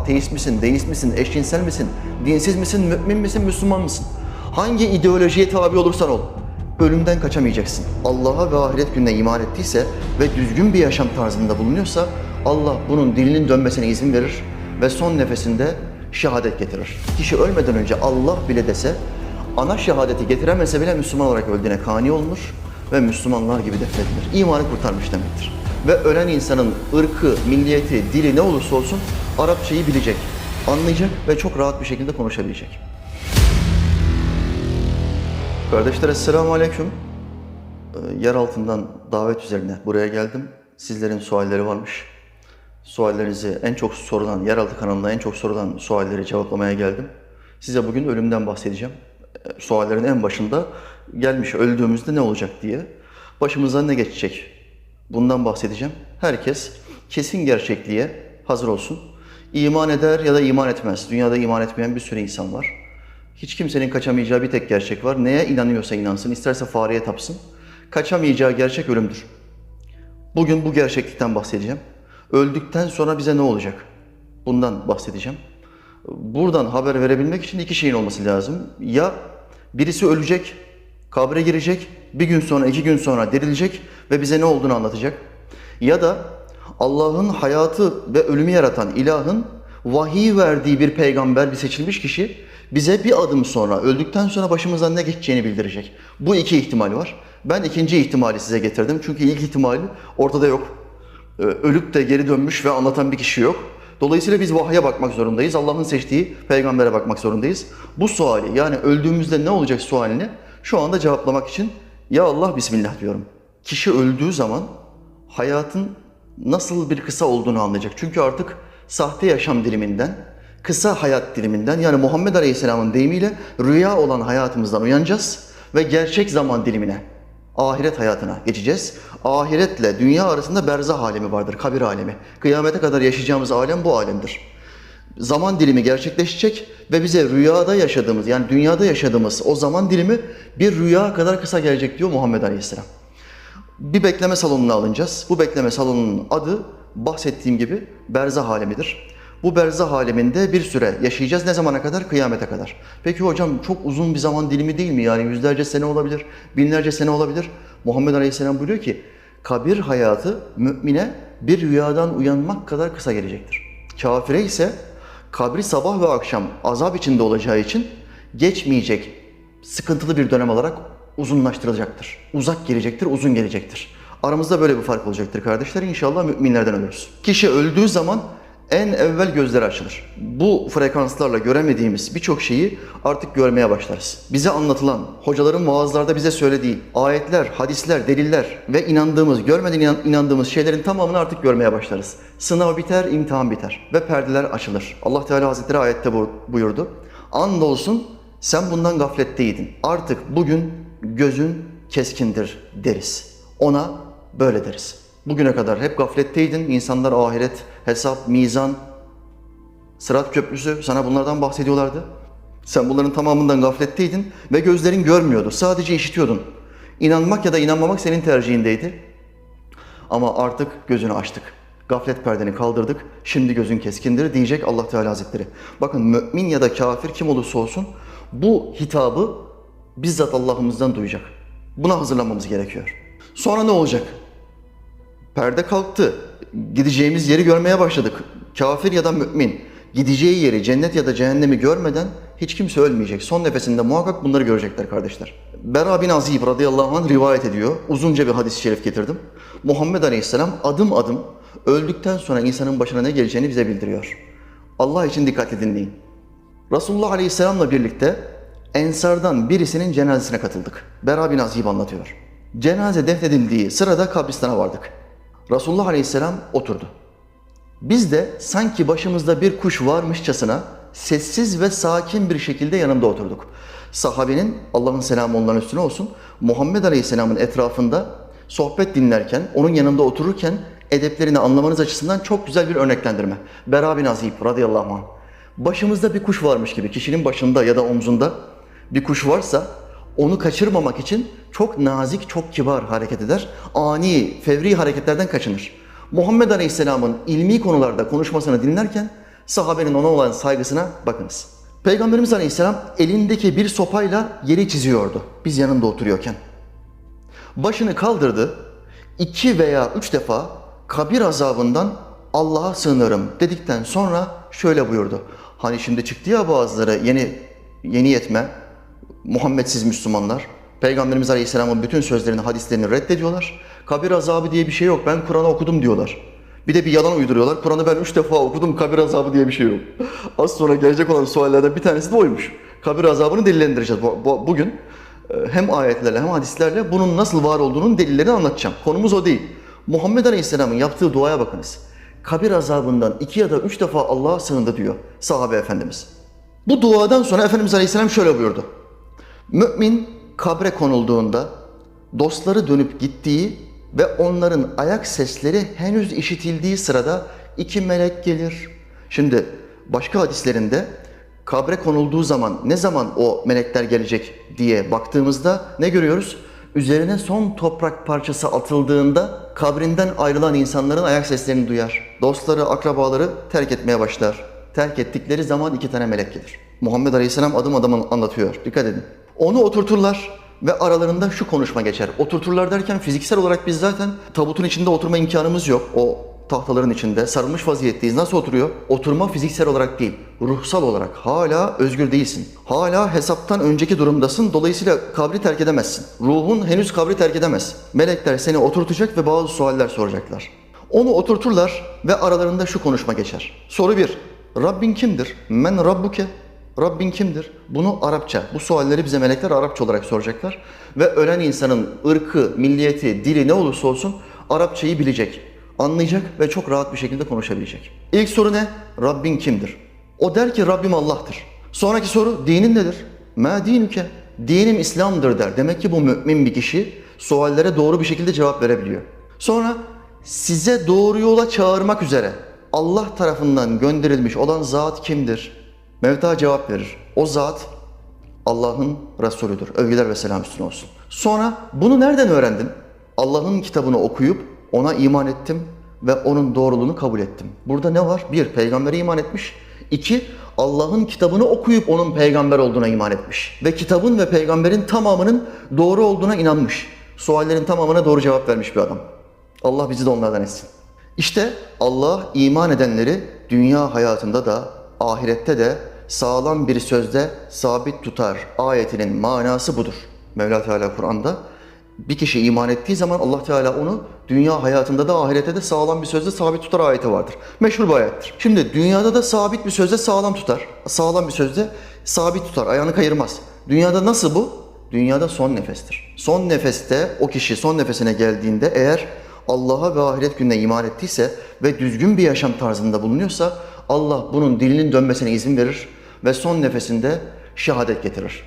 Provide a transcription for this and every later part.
ateist misin, deist misin, eşcinsel misin, dinsiz misin, mümin misin, Müslüman mısın? Hangi ideolojiye tabi olursan ol, ölümden kaçamayacaksın. Allah'a ve ahiret gününe iman ettiyse ve düzgün bir yaşam tarzında bulunuyorsa Allah bunun dilinin dönmesine izin verir ve son nefesinde şehadet getirir. Kişi ölmeden önce Allah bile dese ana şehadeti getiremese bile Müslüman olarak öldüğüne kani olunur ve Müslümanlar gibi defnedilir. İmanı kurtarmış demektir. Ve ölen insanın ırkı, milliyeti, dili ne olursa olsun Arapçayı bilecek, anlayacak ve çok rahat bir şekilde konuşabilecek. Kardeşler Esselamu Aleyküm. Ee, Yer altından davet üzerine buraya geldim. Sizlerin sualleri varmış. Suallerinizi en çok sorulan, Yeraltı kanalında en çok sorulan sualleri cevaplamaya geldim. Size bugün ölümden bahsedeceğim. Ee, Suallerin en başında gelmiş öldüğümüzde ne olacak diye. Başımızdan ne geçecek? Bundan bahsedeceğim. Herkes kesin gerçekliğe hazır olsun. İman eder ya da iman etmez. Dünyada iman etmeyen bir sürü insan var. Hiç kimsenin kaçamayacağı bir tek gerçek var. Neye inanıyorsa inansın, isterse fareye tapsın. Kaçamayacağı gerçek ölümdür. Bugün bu gerçeklikten bahsedeceğim. Öldükten sonra bize ne olacak? Bundan bahsedeceğim. Buradan haber verebilmek için iki şeyin olması lazım. Ya birisi ölecek, kabre girecek, bir gün sonra, iki gün sonra dirilecek ve bize ne olduğunu anlatacak. Ya da Allah'ın hayatı ve ölümü yaratan ilahın vahiy verdiği bir peygamber, bir seçilmiş kişi bize bir adım sonra, öldükten sonra başımızdan ne geçeceğini bildirecek. Bu iki ihtimal var. Ben ikinci ihtimali size getirdim. Çünkü ilk ihtimali ortada yok. Ee, Ölüp de geri dönmüş ve anlatan bir kişi yok. Dolayısıyla biz vahye bakmak zorundayız. Allah'ın seçtiği peygambere bakmak zorundayız. Bu suali yani öldüğümüzde ne olacak sualini şu anda cevaplamak için ya Allah Bismillah diyorum. Kişi öldüğü zaman hayatın nasıl bir kısa olduğunu anlayacak. Çünkü artık sahte yaşam diliminden, kısa hayat diliminden yani Muhammed Aleyhisselam'ın deyimiyle rüya olan hayatımızdan uyanacağız ve gerçek zaman dilimine, ahiret hayatına geçeceğiz. Ahiretle dünya arasında berzah alemi vardır, kabir alemi. Kıyamete kadar yaşayacağımız alem bu alemdir. Zaman dilimi gerçekleşecek ve bize rüyada yaşadığımız yani dünyada yaşadığımız o zaman dilimi bir rüya kadar kısa gelecek diyor Muhammed Aleyhisselam. Bir bekleme salonuna alınacağız. Bu bekleme salonunun adı bahsettiğim gibi berzah alemidir. Bu berzah aleminde bir süre yaşayacağız. Ne zamana kadar? Kıyamete kadar. Peki hocam çok uzun bir zaman dilimi değil mi? Yani yüzlerce sene olabilir, binlerce sene olabilir. Muhammed Aleyhisselam buyuruyor ki kabir hayatı mümine bir rüyadan uyanmak kadar kısa gelecektir. Kafire ise kabri sabah ve akşam azap içinde olacağı için geçmeyecek sıkıntılı bir dönem olarak uzunlaştırılacaktır. Uzak gelecektir, uzun gelecektir. Aramızda böyle bir fark olacaktır kardeşler. İnşallah müminlerden ölürüz. Kişi öldüğü zaman en evvel gözleri açılır. Bu frekanslarla göremediğimiz birçok şeyi artık görmeye başlarız. Bize anlatılan, hocaların vaazlarda bize söylediği ayetler, hadisler, deliller ve inandığımız, görmeden inan- inandığımız şeylerin tamamını artık görmeye başlarız. Sınav biter, imtihan biter ve perdeler açılır. Allah Teala Hazretleri ayette bu- buyurdu. Andolsun sen bundan gafletteydin. Artık bugün gözün keskindir deriz. Ona böyle deriz. Bugüne kadar hep gafletteydin. İnsanlar ahiret, hesap, mizan, sırat köprüsü sana bunlardan bahsediyorlardı. Sen bunların tamamından gafletteydin ve gözlerin görmüyordu. Sadece işitiyordun. İnanmak ya da inanmamak senin tercihindeydi. Ama artık gözünü açtık. Gaflet perdeni kaldırdık. Şimdi gözün keskindir diyecek Allah Teala Hazretleri. Bakın mümin ya da kafir kim olursa olsun bu hitabı bizzat Allah'ımızdan duyacak. Buna hazırlanmamız gerekiyor. Sonra ne olacak? Perde kalktı. Gideceğimiz yeri görmeye başladık. Kafir ya da mümin gideceği yeri cennet ya da cehennemi görmeden hiç kimse ölmeyecek. Son nefesinde muhakkak bunları görecekler kardeşler. Bera bin Azib radıyallahu anh rivayet ediyor. Uzunca bir hadis-i şerif getirdim. Muhammed aleyhisselam adım adım öldükten sonra insanın başına ne geleceğini bize bildiriyor. Allah için dikkatli dinleyin. Resulullah aleyhisselamla birlikte Ensardan birisinin cenazesine katıldık. Bera bin Azib anlatıyor. Cenaze defnedildiği sırada kabristana vardık. Resulullah aleyhisselam oturdu. Biz de sanki başımızda bir kuş varmışçasına sessiz ve sakin bir şekilde yanında oturduk. Sahabenin, Allah'ın selamı onların üstüne olsun, Muhammed Aleyhisselam'ın etrafında sohbet dinlerken, onun yanında otururken edeplerini anlamanız açısından çok güzel bir örneklendirme. Bera bin Azib radıyallahu anh. Başımızda bir kuş varmış gibi, kişinin başında ya da omzunda bir kuş varsa onu kaçırmamak için çok nazik, çok kibar hareket eder. Ani, fevri hareketlerden kaçınır. Muhammed Aleyhisselam'ın ilmi konularda konuşmasını dinlerken Sahabenin ona olan saygısına bakınız. Peygamberimiz Aleyhisselam elindeki bir sopayla yeri çiziyordu biz yanında oturuyorken. Başını kaldırdı, iki veya üç defa kabir azabından Allah'a sığınırım dedikten sonra şöyle buyurdu. Hani şimdi çıktı ya bazıları yeni yeni yetme, Muhammedsiz Müslümanlar, Peygamberimiz Aleyhisselam'ın bütün sözlerini, hadislerini reddediyorlar. Kabir azabı diye bir şey yok, ben Kur'an'ı okudum diyorlar. Bir de bir yalan uyduruyorlar. Kur'an'ı ben üç defa okudum, kabir azabı diye bir şey yok. Az sonra gelecek olan suallerden bir tanesi de oymuş. Kabir azabını bu- bugün. Ee, Hem ayetlerle hem hadislerle bunun nasıl var olduğunun delillerini anlatacağım. Konumuz o değil. Muhammed Aleyhisselam'ın yaptığı duaya bakınız. Kabir azabından iki ya da üç defa Allah'a sığındı diyor sahabe efendimiz. Bu duadan sonra Efendimiz Aleyhisselam şöyle buyurdu. Mümin kabre konulduğunda dostları dönüp gittiği ve onların ayak sesleri henüz işitildiği sırada iki melek gelir. Şimdi başka hadislerinde kabre konulduğu zaman ne zaman o melekler gelecek diye baktığımızda ne görüyoruz? Üzerine son toprak parçası atıldığında kabrinden ayrılan insanların ayak seslerini duyar. Dostları, akrabaları terk etmeye başlar. Terk ettikleri zaman iki tane melek gelir. Muhammed Aleyhisselam adım adım anlatıyor. Dikkat edin. Onu oturturlar ve aralarında şu konuşma geçer. Oturturlar derken fiziksel olarak biz zaten tabutun içinde oturma imkanımız yok. O tahtaların içinde sarılmış vaziyetteyiz. Nasıl oturuyor? Oturma fiziksel olarak değil, ruhsal olarak. Hala özgür değilsin. Hala hesaptan önceki durumdasın. Dolayısıyla kabri terk edemezsin. Ruhun henüz kabri terk edemez. Melekler seni oturtacak ve bazı sualler soracaklar. Onu oturturlar ve aralarında şu konuşma geçer. Soru 1. Rabbin kimdir? Men Rabbuke? Rabbin kimdir? Bunu Arapça, bu sualleri bize melekler Arapça olarak soracaklar. Ve ölen insanın ırkı, milliyeti, dili ne olursa olsun Arapçayı bilecek, anlayacak ve çok rahat bir şekilde konuşabilecek. İlk soru ne? Rabbin kimdir? O der ki Rabbim Allah'tır. Sonraki soru dinin nedir? Ma dinüke? Dinim İslam'dır der. Demek ki bu mümin bir kişi suallere doğru bir şekilde cevap verebiliyor. Sonra size doğru yola çağırmak üzere Allah tarafından gönderilmiş olan zat kimdir? Mevta cevap verir. O zat Allah'ın Resulüdür. Övgüler ve selam üstüne olsun. Sonra bunu nereden öğrendin? Allah'ın kitabını okuyup ona iman ettim ve onun doğruluğunu kabul ettim. Burada ne var? Bir, peygambere iman etmiş. İki, Allah'ın kitabını okuyup onun peygamber olduğuna iman etmiş. Ve kitabın ve peygamberin tamamının doğru olduğuna inanmış. Suallerin tamamına doğru cevap vermiş bir adam. Allah bizi de onlardan etsin. İşte Allah iman edenleri dünya hayatında da ahirette de sağlam bir sözde sabit tutar. Ayetinin manası budur. Mevla Teala Kur'an'da bir kişi iman ettiği zaman Allah Teala onu dünya hayatında da ahirette de sağlam bir sözde sabit tutar ayeti vardır. Meşhur bir ayettir. Şimdi dünyada da sabit bir sözde sağlam tutar. Sağlam bir sözde sabit tutar. Ayağını kayırmaz. Dünyada nasıl bu? Dünyada son nefestir. Son nefeste o kişi son nefesine geldiğinde eğer Allah'a ve ahiret gününe iman ettiyse ve düzgün bir yaşam tarzında bulunuyorsa Allah bunun dilinin dönmesine izin verir ve son nefesinde şehadet getirir.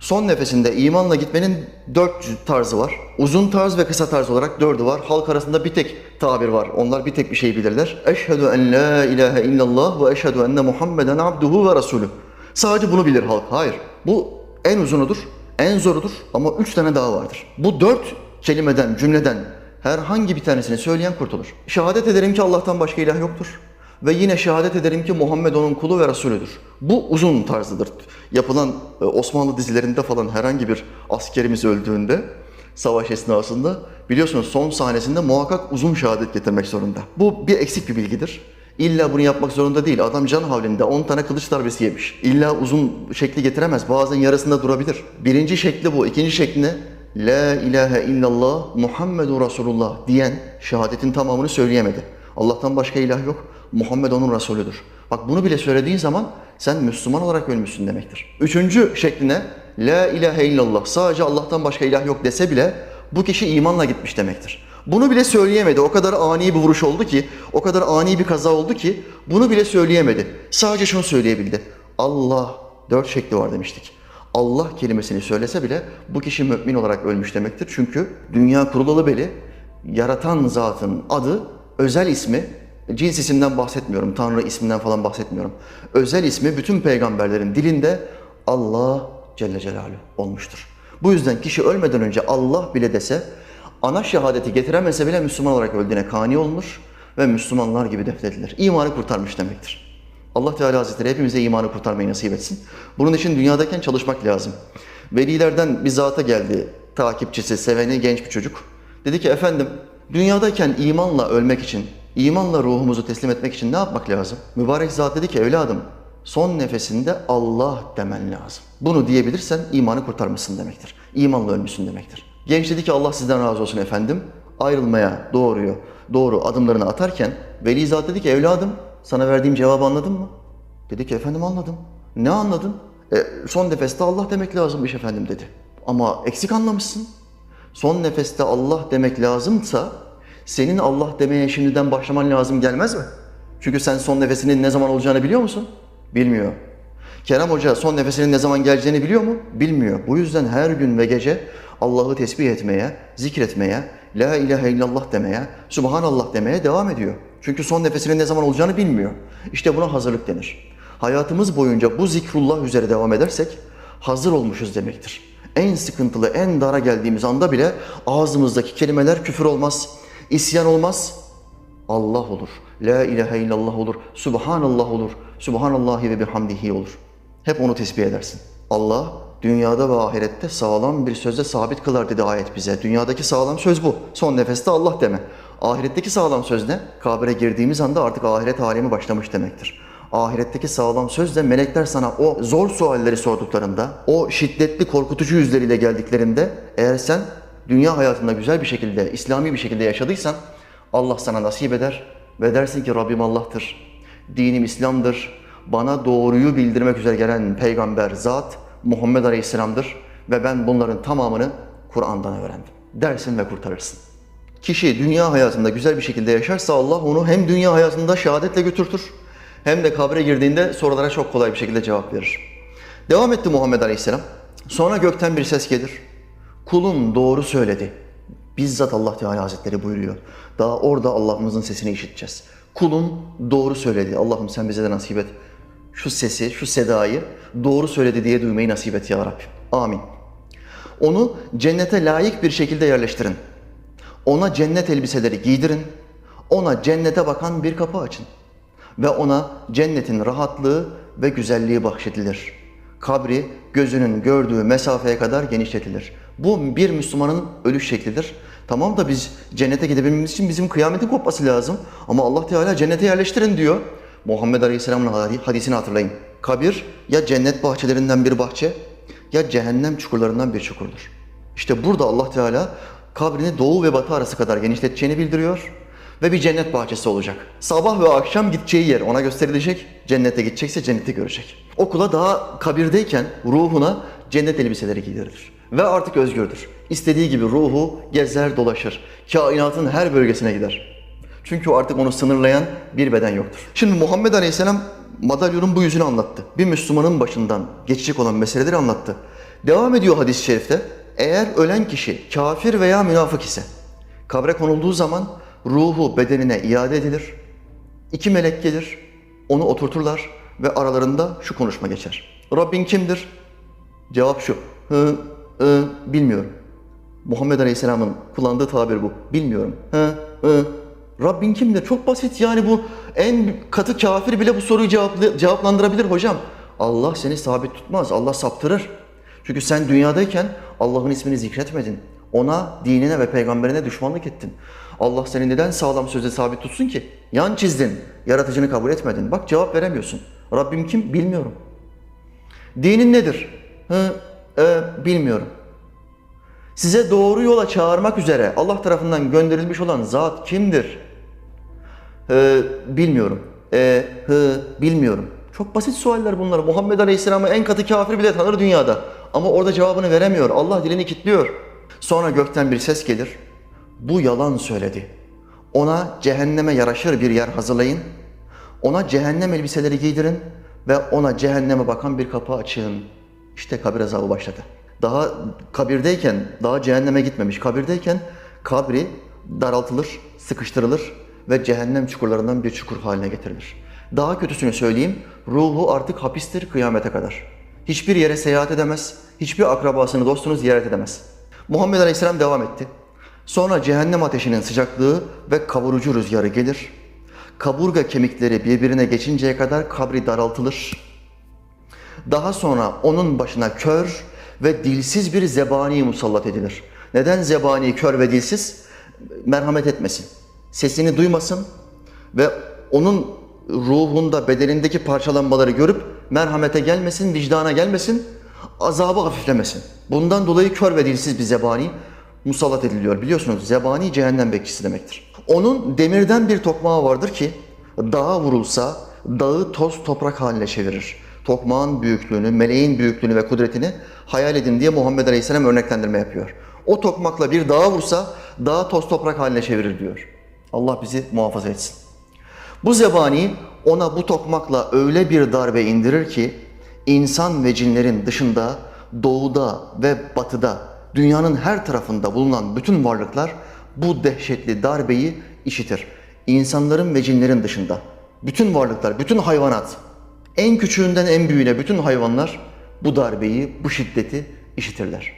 Son nefesinde imanla gitmenin dört tarzı var. Uzun tarz ve kısa tarz olarak dördü var. Halk arasında bir tek tabir var. Onlar bir tek bir şey bilirler. Eşhedü en la ilahe illallah ve eşhedü enne Muhammeden abduhu ve rasulü. Sadece bunu bilir halk. Hayır. Bu en uzunudur, en zorudur ama üç tane daha vardır. Bu dört kelimeden, cümleden herhangi bir tanesini söyleyen kurtulur. Şehadet ederim ki Allah'tan başka ilah yoktur. Ve yine şehadet ederim ki Muhammed onun kulu ve Resulüdür. Bu uzun tarzıdır. Yapılan e, Osmanlı dizilerinde falan herhangi bir askerimiz öldüğünde savaş esnasında biliyorsunuz son sahnesinde muhakkak uzun şehadet getirmek zorunda. Bu bir eksik bir bilgidir. İlla bunu yapmak zorunda değil. Adam can havlinde 10 tane kılıç darbesi yemiş. İlla uzun şekli getiremez. Bazen yarısında durabilir. Birinci şekli bu. İkinci şekli? La ilahe illallah Muhammedur Resulullah diyen şehadetin tamamını söyleyemedi. Allah'tan başka ilah yok. Muhammed onun Resulüdür. Bak bunu bile söylediğin zaman sen Müslüman olarak ölmüşsün demektir. Üçüncü şekline La ilahe illallah sadece Allah'tan başka ilah yok dese bile bu kişi imanla gitmiş demektir. Bunu bile söyleyemedi. O kadar ani bir vuruş oldu ki, o kadar ani bir kaza oldu ki bunu bile söyleyemedi. Sadece şunu söyleyebildi. Allah dört şekli var demiştik. Allah kelimesini söylese bile bu kişi mümin olarak ölmüş demektir. Çünkü dünya kurulalı beri yaratan zatın adı, özel ismi, cins isimden bahsetmiyorum, Tanrı isminden falan bahsetmiyorum. Özel ismi bütün peygamberlerin dilinde Allah Celle Celaluhu olmuştur. Bu yüzden kişi ölmeden önce Allah bile dese, ana şehadeti getiremese bile Müslüman olarak öldüğüne kani olunur ve Müslümanlar gibi defnedilir. İmanı kurtarmış demektir. Allah Teala Hazretleri hepimize imanı kurtarmayı nasip etsin. Bunun için dünyadayken çalışmak lazım. Velilerden bir zata geldi, takipçisi, seveni genç bir çocuk. Dedi ki efendim, dünyadayken imanla ölmek için, imanla ruhumuzu teslim etmek için ne yapmak lazım? Mübarek zat dedi ki evladım, son nefesinde Allah demen lazım. Bunu diyebilirsen imanı kurtarmışsın demektir. İmanla ölmüşsün demektir. Genç dedi ki Allah sizden razı olsun efendim. Ayrılmaya doğruyu, doğru adımlarını atarken Veli Zat dedi ki evladım sana verdiğim cevabı anladın mı? Dedi ki efendim anladım. Ne anladın? E, son nefeste Allah demek lazımmış efendim dedi. Ama eksik anlamışsın. Son nefeste Allah demek lazımsa senin Allah demeye şimdiden başlaman lazım gelmez mi? Çünkü sen son nefesinin ne zaman olacağını biliyor musun? Bilmiyor. Kerem Hoca son nefesinin ne zaman geleceğini biliyor mu? Bilmiyor. Bu yüzden her gün ve gece Allah'ı tesbih etmeye, zikretmeye, La ilahe illallah demeye, Subhanallah demeye devam ediyor. Çünkü son nefesinin ne zaman olacağını bilmiyor. İşte buna hazırlık denir. Hayatımız boyunca bu zikrullah üzere devam edersek hazır olmuşuz demektir. En sıkıntılı, en dara geldiğimiz anda bile ağzımızdaki kelimeler küfür olmaz, isyan olmaz, Allah olur. La ilahe illallah olur. Subhanallah olur. Subhanallahi ve bihamdihi olur. Hep onu tesbih edersin. Allah dünyada ve ahirette sağlam bir sözle sabit kılar dedi ayet bize. Dünyadaki sağlam söz bu. Son nefeste Allah deme. Ahiretteki sağlam söz ne? Kabre girdiğimiz anda artık ahiret alemi başlamış demektir. Ahiretteki sağlam söz de melekler sana o zor sualleri sorduklarında, o şiddetli korkutucu yüzleriyle geldiklerinde eğer sen dünya hayatında güzel bir şekilde, İslami bir şekilde yaşadıysan Allah sana nasip eder ve dersin ki Rabbim Allah'tır. Dinim İslam'dır. Bana doğruyu bildirmek üzere gelen peygamber zat Muhammed Aleyhisselam'dır ve ben bunların tamamını Kur'an'dan öğrendim. Dersin ve kurtarırsın. Kişi dünya hayatında güzel bir şekilde yaşarsa Allah onu hem dünya hayatında şehadetle götürtür hem de kabre girdiğinde sorulara çok kolay bir şekilde cevap verir. Devam etti Muhammed Aleyhisselam. Sonra gökten bir ses gelir. Kulun doğru söyledi. Bizzat Allah Teala Hazretleri buyuruyor. Daha orada Allah'ımızın sesini işiteceğiz. Kulun doğru söyledi. Allah'ım sen bize de nasip et. Şu sesi, şu sedayı doğru söyledi diye duymayı nasip et ya Rabbim. Amin. Onu cennete layık bir şekilde yerleştirin. Ona cennet elbiseleri giydirin. Ona cennete bakan bir kapı açın. Ve ona cennetin rahatlığı ve güzelliği bahşedilir. Kabri gözünün gördüğü mesafeye kadar genişletilir. Bu bir Müslümanın ölüş şeklidir. Tamam da biz cennete gidebilmemiz için bizim kıyametin kopması lazım. Ama Allah Teala cennete yerleştirin diyor. Muhammed Aleyhisselam'ın hadisini hatırlayın. Kabir ya cennet bahçelerinden bir bahçe ya cehennem çukurlarından bir çukurdur. İşte burada Allah Teala kabrini doğu ve batı arası kadar genişleteceğini bildiriyor ve bir cennet bahçesi olacak. Sabah ve akşam gideceği yer ona gösterilecek. Cennete gidecekse cenneti görecek. Okula daha kabirdeyken ruhuna cennet elbiseleri giydirilir. Ve artık özgürdür. İstediği gibi ruhu gezer dolaşır. Kainatın her bölgesine gider. Çünkü artık onu sınırlayan bir beden yoktur. Şimdi Muhammed Aleyhisselam madalyonun bu yüzünü anlattı. Bir Müslümanın başından geçecek olan meseleleri anlattı. Devam ediyor hadis-i şerifte. Eğer ölen kişi kafir veya münafık ise kabre konulduğu zaman ruhu bedenine iade edilir. İki melek gelir, onu oturturlar ve aralarında şu konuşma geçer. Rabbin kimdir? Cevap şu. Hı, hı, bilmiyorum. Muhammed Aleyhisselam'ın kullandığı tabir bu. Bilmiyorum. Hı, hı. Rabbin kimdir? Çok basit yani bu en katı kafir bile bu soruyu cevaplandırabilir hocam. Allah seni sabit tutmaz. Allah saptırır. Çünkü sen dünyadayken Allah'ın ismini zikretmedin. Ona, dinine ve peygamberine düşmanlık ettin. Allah seni neden sağlam sözde sabit tutsun ki? Yan çizdin, yaratıcını kabul etmedin. Bak cevap veremiyorsun. Rabbim kim? Bilmiyorum. Dinin nedir? Hı, e, bilmiyorum. Size doğru yola çağırmak üzere Allah tarafından gönderilmiş olan zat kimdir? Ee, bilmiyorum. Ee, hı, bilmiyorum. Çok basit sualler bunlar. Muhammed Aleyhisselam'ı en katı kafir bile tanır dünyada. Ama orada cevabını veremiyor. Allah dilini kilitliyor. Sonra gökten bir ses gelir. Bu yalan söyledi. Ona cehenneme yaraşır bir yer hazırlayın. Ona cehennem elbiseleri giydirin ve ona cehenneme bakan bir kapı açın. İşte kabir azabı başladı. Daha kabirdeyken, daha cehenneme gitmemiş. Kabirdeyken kabri daraltılır, sıkıştırılır ve cehennem çukurlarından bir çukur haline getirilir. Daha kötüsünü söyleyeyim, ruhu artık hapistir kıyamete kadar. Hiçbir yere seyahat edemez, hiçbir akrabasını, dostunu ziyaret edemez. Muhammed Aleyhisselam devam etti. Sonra cehennem ateşinin sıcaklığı ve kavurucu rüzgarı gelir. Kaburga kemikleri birbirine geçinceye kadar kabri daraltılır. Daha sonra onun başına kör ve dilsiz bir zebani musallat edilir. Neden zebani kör ve dilsiz? Merhamet etmesin. Sesini duymasın ve onun ruhunda, bedenindeki parçalanmaları görüp merhamete gelmesin, vicdana gelmesin, azabı hafiflemesin. Bundan dolayı kör ve dilsiz bir zebani musallat ediliyor. Biliyorsunuz zebani cehennem bekçisi demektir. Onun demirden bir tokmağı vardır ki dağa vurulsa dağı toz toprak haline çevirir. Tokmağın büyüklüğünü, meleğin büyüklüğünü ve kudretini hayal edin diye Muhammed Aleyhisselam örneklendirme yapıyor. O tokmakla bir dağa vursa dağı toz toprak haline çevirir diyor. Allah bizi muhafaza etsin. Bu zebani ona bu tokmakla öyle bir darbe indirir ki insan ve cinlerin dışında doğuda ve batıda dünyanın her tarafında bulunan bütün varlıklar bu dehşetli darbeyi işitir. İnsanların ve cinlerin dışında bütün varlıklar, bütün hayvanat en küçüğünden en büyüğüne bütün hayvanlar bu darbeyi, bu şiddeti işitirler.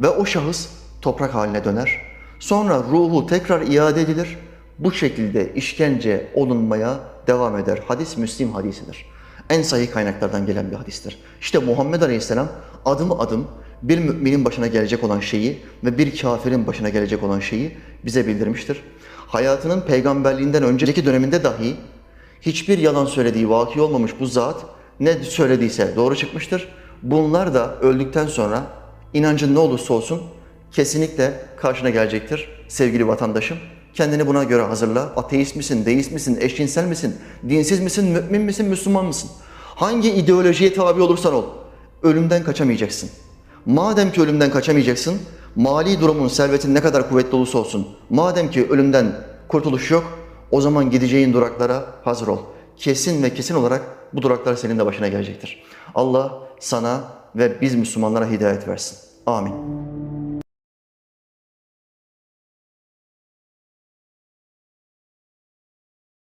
Ve o şahıs toprak haline döner. Sonra ruhu tekrar iade edilir. Bu şekilde işkence olunmaya devam eder. Hadis Müslim hadisidir. En sahih kaynaklardan gelen bir hadistir. İşte Muhammed Aleyhisselam adım adım bir müminin başına gelecek olan şeyi ve bir kafirin başına gelecek olan şeyi bize bildirmiştir. Hayatının peygamberliğinden önceki döneminde dahi hiçbir yalan söylediği vaki olmamış bu zat ne söylediyse doğru çıkmıştır. Bunlar da öldükten sonra inancın ne olursa olsun kesinlikle karşına gelecektir sevgili vatandaşım. Kendini buna göre hazırla. Ateist misin, deist misin, eşcinsel misin, dinsiz misin, mümin misin, Müslüman mısın? Hangi ideolojiye tabi olursan ol, ölümden kaçamayacaksın. Madem ki ölümden kaçamayacaksın, mali durumun, servetin ne kadar kuvvetli olursa olsun, madem ki ölümden kurtuluş yok, o zaman gideceğin duraklara hazır ol. Kesin ve kesin olarak bu duraklar senin de başına gelecektir. Allah sana ve biz Müslümanlara hidayet versin. Amin.